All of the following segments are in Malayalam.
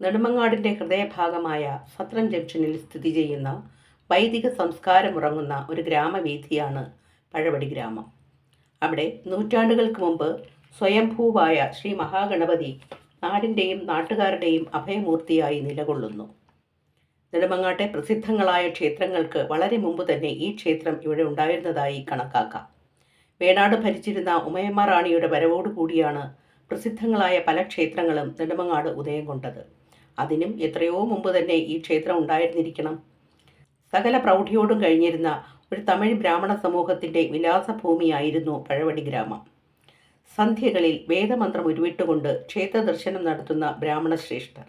നെടുമങ്ങാടിന്റെ ഹൃദയഭാഗമായ സത്രം ജംഗ്ഷനിൽ സ്ഥിതി ചെയ്യുന്ന വൈദിക സംസ്കാരമുറങ്ങുന്ന ഒരു ഗ്രാമവീഥിയാണ് പഴവടി ഗ്രാമം. അവിടെ നൂറ്റാണ്ടുകൾക്ക് മുമ്പ് സ്വയംഭൂവായ ശ്രീ മഹാഗണപതി നാടിന്റെയും നാട്ടുകാരുടെയും അഭയമൂർത്തിയായി നിലകൊള്ളുന്നു. നെടുമങ്ങാട്ടെ പ്രസിദ്ധങ്ങളായ ക്ഷേത്രങ്ങൾക്ക് വളരെ മുമ്പ് തന്നെ ഈ ക്ഷേത്രം ഇവിടെ ഉണ്ടായിരുന്നതായി കണക്കാക്കാം. വേണാട് ഭരിച്ചിരുന്ന ഉമയമ്മ റാണിയുടെ വരവോടുകൂടിയാണ് പ്രസിദ്ധങ്ങളായ പല ക്ഷേത്രങ്ങളും നെടുമങ്ങാട് ഉദയം കൊണ്ടത്. അതിനും എത്രയോ മുമ്പ് തന്നെ ഈ ക്ഷേത്രം ഉണ്ടായിരുന്നിരിക്കണം. സകല പ്രൗഢിയോടും കഴിഞ്ഞിരുന്ന ഒരു തമിഴ് ബ്രാഹ്മണ സമൂഹത്തിന്റെ വിലാസഭൂമിയായിരുന്നു പഴവടി ഗ്രാമം. സന്ധ്യകളിൽ വേദമന്ത്രം ഉരുവിട്ടുകൊണ്ട് ക്ഷേത്ര ദർശനം നടത്തുന്ന ബ്രാഹ്മണ ശ്രേഷ്ഠർ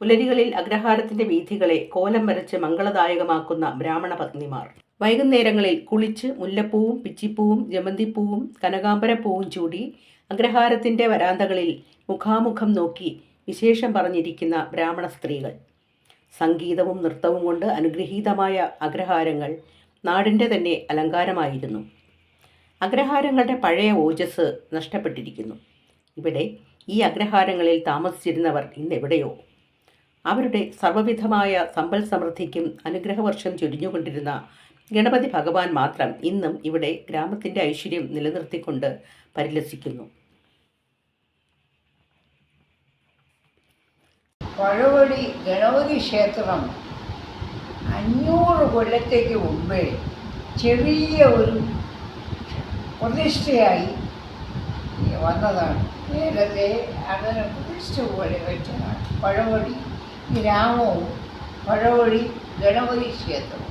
പുലരികളിൽ അഗ്രഹാരത്തിന്റെ വീഥികളെ കോലം വരച്ച് മംഗളദായകമാക്കുന്ന ബ്രാഹ്മണ പത്നിമാർ. വൈകുന്നേരങ്ങളിൽ കുളിച്ച് മുല്ലപ്പൂവും പിച്ചിപ്പൂവും ജമന്തിപ്പൂവും കനകാംബരപ്പൂവും ചൂടി അഗ്രഹാരത്തിന്റെ വരാന്തകളിൽ മുഖാമുഖം നോക്കി വിശേഷം പറഞ്ഞിരിക്കുന്ന ബ്രാഹ്മണ സ്ത്രീകൾ. സംഗീതവും നൃത്തവും കൊണ്ട് അനുഗ്രഹീതമായ അഗ്രഹാരങ്ങൾ നാടിന്റെ തന്നെ അലങ്കാരമായിരുന്നു. അഗ്രഹാരങ്ങളുടെ പഴയ ഓജസ് നഷ്ടപ്പെട്ടിരിക്കുന്നു. ഇവിടെ ഈ അഗ്രഹാരങ്ങളിൽ താമസിച്ചിരുന്നവർ ഇന്നെവിടെയോ? അവരുടെ സർവവിധമായ സമ്പൽ സമൃദ്ധിക്കും അനുഗ്രഹവർഷം ചൊരിഞ്ഞുകൊണ്ടിരുന്ന ഗണപതി ഭഗവാൻ മാത്രം ഇന്നും ഇവിടെ ഗ്രാമത്തിന്റെ ഐശ്വര്യം നിലനിർത്തിക്കൊണ്ട് പരിലസിക്കുന്നു. പഴവടി ഗണപതി ക്ഷേത്രം അഞ്ഞൂറ് കൊല്ലത്തേക്ക് മുമ്പേ ചെറിയ ഒരു പ്രതിഷ്ഠയായി വന്നതാണ്. നേരത്തെ അങ്ങനെ പ്രതിഷ്ഠ പോലെ വെച്ചതാണ്. പഴവടി ഗ്രാമവും പഴവടി ഗണപതി ക്ഷേത്രവും.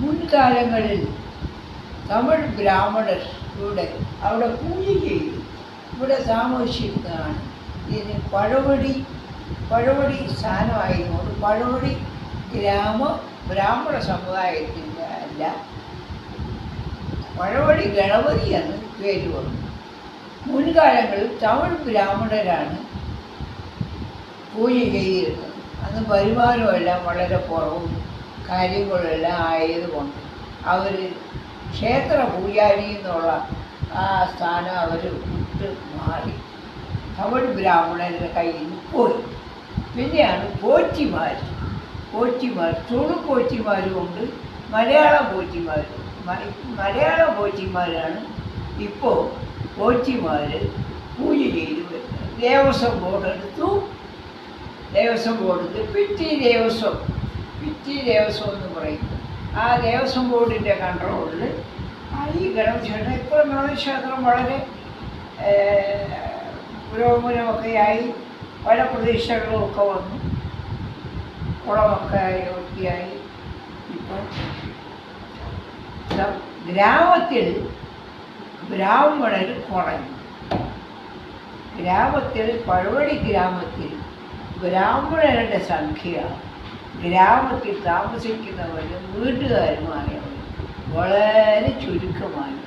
മുൻകാലങ്ങളിൽ തമിഴ് ബ്രാഹ്മണർ ഇവിടെ അവിടെ പൂജ ചെയ്തു. ഇവിടെ താമസിച്ചിരുന്നതാണ്. ഇതിന് പഴവടി പഴവടി സ്ഥാനമായതുകൊണ്ട് പഴവടി ഗ്രാമ ബ്രാഹ്മണ സമുദായത്തിന്റെ അല്ല. പഴവടി ഗണപതി എന്ന് പേര് വന്നു മുൻകാലങ്ങളിൽ തമിഴ് ബ്രാഹ്മണരാണ് പൂജ ചെയ്തിരുന്നത് അന്ന് വരുമാനമെല്ലാം വളരെ കുറവും കാര്യങ്ങളെല്ലാം ആയതുകൊണ്ട് അവർ ക്ഷേത്ര പൂജാരി എന്നുള്ള ആ സ്ഥാനം അവർ വിട്ട് മാറി. തമിഴ് ബ്രാഹ്മണരുടെ കയ്യിൽ പോയി. പിന്നെയാണ് പോറ്റിമാർ പോറ്റിമാർ തുളു പോറ്റിമാരും ഉണ്ട് മലയാള പോറ്റിമാരും. മലയാള പോറ്റിമാരാണ് ഇപ്പോൾ പോറ്റിമാർ പൂജ ചെയ്ത് വരുന്നത്. ദേവസ്വം ബോർഡ് എടുത്തു. ദേവസ്വം ബോർഡ് എടുത്ത് പിറ്റി ദേവസ്വം പിറ്റി ദേവസ്വം എന്ന് പറയും ആ ദേവസ്വം ബോർഡിന്റെ കൺട്രോളിൽ ആ ഈ ഗണപതിക്ഷേത്രം ഇപ്പോൾ ഗണപതിക്ഷേത്രം വളരെ പുരോഗമനമൊക്കെയായി. പല പ്രതീക്ഷകളും ഒക്കെ വന്നു. കുളമൊക്കെ ആയി ഒക്കെയായി ഇപ്പം ഗ്രാമത്തിൽ ബ്രാഹ്മണർ കുറഞ്ഞു ഗ്രാമത്തിൽ പഴവടി ഗ്രാമത്തിൽ ബ്രാഹ്മണരുടെ സംഖ്യ ഗ്രാമത്തിൽ താമസിക്കുന്നവരും വീട്ടുകാരുമായവരും വളരെ ചുരുക്കമായി.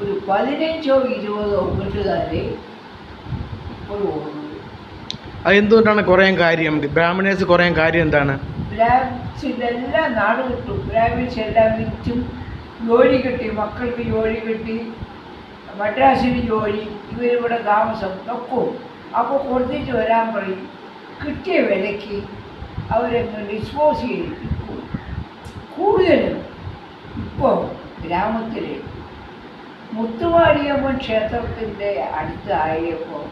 ഒരു പതിനഞ്ചോ ഇരുപതോ വീട്ടുകാരെ ഇപ്പോൾ ഉള്ളൂ അതെന്തുകൊണ്ടാണ് കുറയാൻ കാര്യം? ബ്രാഹ്മണേഴ്സ് കുറയാൻ കാര്യം എന്താണ്? ബ്രാഹ്മിൻസിലെല്ലാം നാട് കിട്ടും. ബ്രാഹ്മിൻസ് എല്ലാം വിറ്റും. ജോലി കിട്ടി മക്കൾക്ക് ജോലി കിട്ടി മദ്രാസിന് ജോലി ഇവരിവിടെ താമസം ഒക്കെ അപ്പോൾ കൊടുത്തിട്ട് വരാൻ പറയും കിട്ടിയ വിലയ്ക്ക് അവരങ്ങ് ഡിസ്പോസ് പോയി കൂടുതലും ഇപ്പോൾ ഗ്രാമത്തിൽ മുത്തുവാടിയമ്മൻ ക്ഷേത്രത്തിന്റെ അടുത്തായപ്പോൾ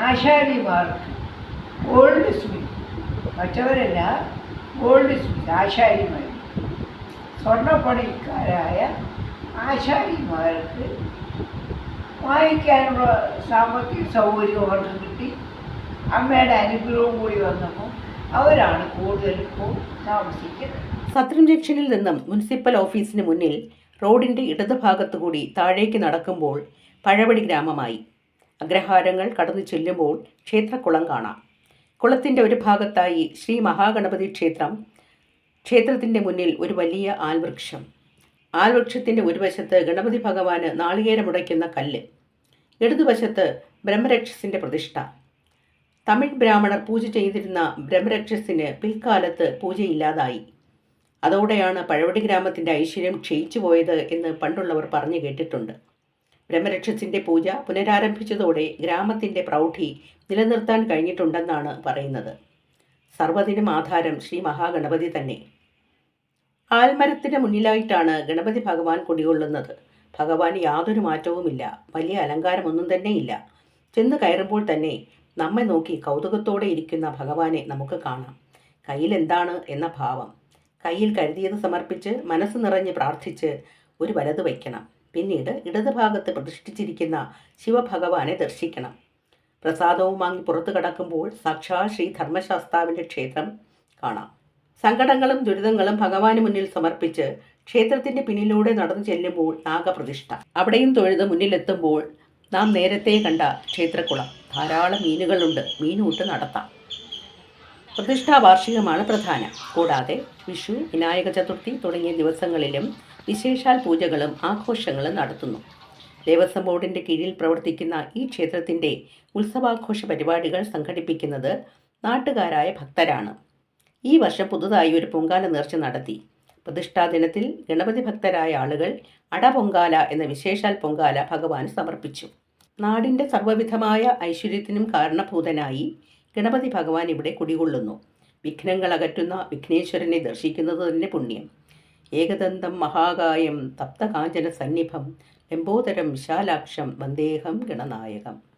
ആശാരിമാർക്ക് ഗോൾഡ് സ്മിത്ത് മറ്റവരല്ല ഓൾഡ് സ്മിത്ത് ആശാരിമാർ. സ്വർണപ്പണിക്കാരായ ആശാരിമാർക്ക് വാങ്ങിക്കാനുള്ള സാമ്പത്തിക സൗകര്യം അവർക്ക് കിട്ടി. അമ്മയുടെ അനുഗ്രഹവും കൂടി വന്നപ്പോൾ അവരാണ് കൂടുതൽ ഇപ്പോൾ താമസിക്കുന്നത്. സത്രം ജംഗ്ഷനിൽ നിന്നും മുനിസിപ്പൽ ഓഫീസിന് മുന്നിൽ റോഡിന്റെ ഇടതുഭാഗത്തു കൂടി താഴേക്ക് നടക്കുമ്പോൾ പഴവടി ഗ്രാമമായി. അഗ്രഹാരങ്ങൾ കടന്നു ചെല്ലുമ്പോൾ ക്ഷേത്രക്കുളം കാണാം. കുളത്തിന്റെ ഒരു ഭാഗത്തായി ശ്രീ മഹാഗണപതി ക്ഷേത്രം. ക്ഷേത്രത്തിന്റെ മുന്നിൽ ഒരു വലിയ ആൽവൃക്ഷം. ആൽവൃക്ഷത്തിന്റെ ഒരു വശത്ത് ഗണപതി ഭഗവാന് നാളികേരമുടയ്ക്കുന്ന കല്ല്. ഇടതുവശത്ത് ബ്രഹ്മരക്ഷസിന്റെ പ്രതിഷ്ഠ. തമിഴ് ബ്രാഹ്മണർ പൂജ ചെയ്തിരുന്ന ബ്രഹ്മരക്ഷസിന് പിൽക്കാലത്ത് പൂജയില്ലാതായി. അതോടെയാണ് പഴവടി ഗ്രാമത്തിന്റെ ഐശ്വര്യം ക്ഷയിച്ചു പോയത് എന്ന് പണ്ടുള്ളവർ പറഞ്ഞു കേട്ടിട്ടുണ്ട്. ബ്രഹ്മരക്ഷസിന്റെ പൂജ പുനരാരംഭിച്ചതോടെ ഗ്രാമത്തിന്റെ പ്രൗഢി നിലനിർത്താൻ കഴിഞ്ഞിട്ടുണ്ടെന്നാണ് പറയുന്നത്. സർവതിനും ആധാരം ശ്രീ മഹാഗണപതി തന്നെ. ആൽമരത്തിന് മുന്നിലായിട്ടാണ് ഗണപതി ഭഗവാൻ കുടികൊള്ളുന്നത്. ഭഗവാൻ യാതൊരു മാറ്റവുമില്ല. വലിയ അലങ്കാരമൊന്നും തന്നെയില്ല ചെന്ന് കയറുമ്പോൾ തന്നെ നമ്മെ നോക്കി കൗതുകത്തോടെ ഇരിക്കുന്ന ഭഗവാനെ നമുക്ക് കാണാം. കയ്യിൽ എന്താണ് എന്ന ഭാവം. കയ്യിൽ കരുതിയത് സമർപ്പിച്ച് മനസ്സ് നിറഞ്ഞ് പ്രാർത്ഥിച്ച് ഒരു വലത് വയ്ക്കണം. പിന്നീട് ഇടതുഭാഗത്ത് പ്രതിഷ്ഠിച്ചിരിക്കുന്ന ശിവഭഗവാനെ ദർശിക്കണം. പ്രസാദവും വാങ്ങി പുറത്തു കടക്കുമ്പോൾ സാക്ഷാൽ ശ്രീ ധർമ്മശാസ്താവിന്റെ ക്ഷേത്രം കാണാം. സങ്കടങ്ങളും ദുരിതങ്ങളും ഭഗവാന് മുന്നിൽ സമർപ്പിച്ച് ക്ഷേത്രത്തിന്റെ പിന്നിലൂടെ നടന്നു ചെല്ലുമ്പോൾ നാഗപ്രതിഷ്ഠ. അവിടെയും തൊഴുത് മുന്നിലെത്തുമ്പോൾ നാം നേരത്തെ കണ്ട ക്ഷേത്രക്കുളം. ധാരാളം മീനുകളുണ്ട്. മീനൂട്ട് നടത്താം. പ്രതിഷ്ഠാ വാർഷികമാണ് പ്രധാനം. കൂടാതെ വിഷു വിനായക ചതുർത്ഥി തുടങ്ങിയ ദിവസങ്ങളിലും വിശേഷാൽ പൂജകളും ആഘോഷങ്ങളും നടത്തുന്നു. ദേവസ്വം ബോർഡിന്റെ കീഴിൽ പ്രവർത്തിക്കുന്ന ഈ ക്ഷേത്രത്തിന്റെ ഉത്സവാഘോഷ പരിപാടികൾ സംഘടിപ്പിക്കുന്നത് നാട്ടുകാരായ ഭക്തരാണ്. ഈ വർഷം പുതുതായി ഒരു പൊങ്കാല നേർച്ച നടത്തി. പ്രതിഷ്ഠാ ദിനത്തിൽ ഗണപതി ഭക്തരായ ആളുകൾ അട പൊങ്കാല എന്ന വിശേഷാൽ പൊങ്കാല ഭഗവാന് സമർപ്പിച്ചു. നാടിന്റെ സർവവിധമായ ഐശ്വര്യത്തിനും കാരണഭൂതനായി ഗണപതി ഭഗവാൻ ഇവിടെ കുടികൊള്ളുന്നു. വിഘ്നങ്ങൾ അകറ്റുന്ന വിഘ്നേശ്വരനെ ദർശിക്കുന്നത് തന്നെ പുണ്യം. ഏകദന്തം മഹാകായം തപ്തകാഞ്ചന സന്നിഭം ലംബോദരം വിശാലാക്ഷം വന്ദേഹം ഗണനായകം.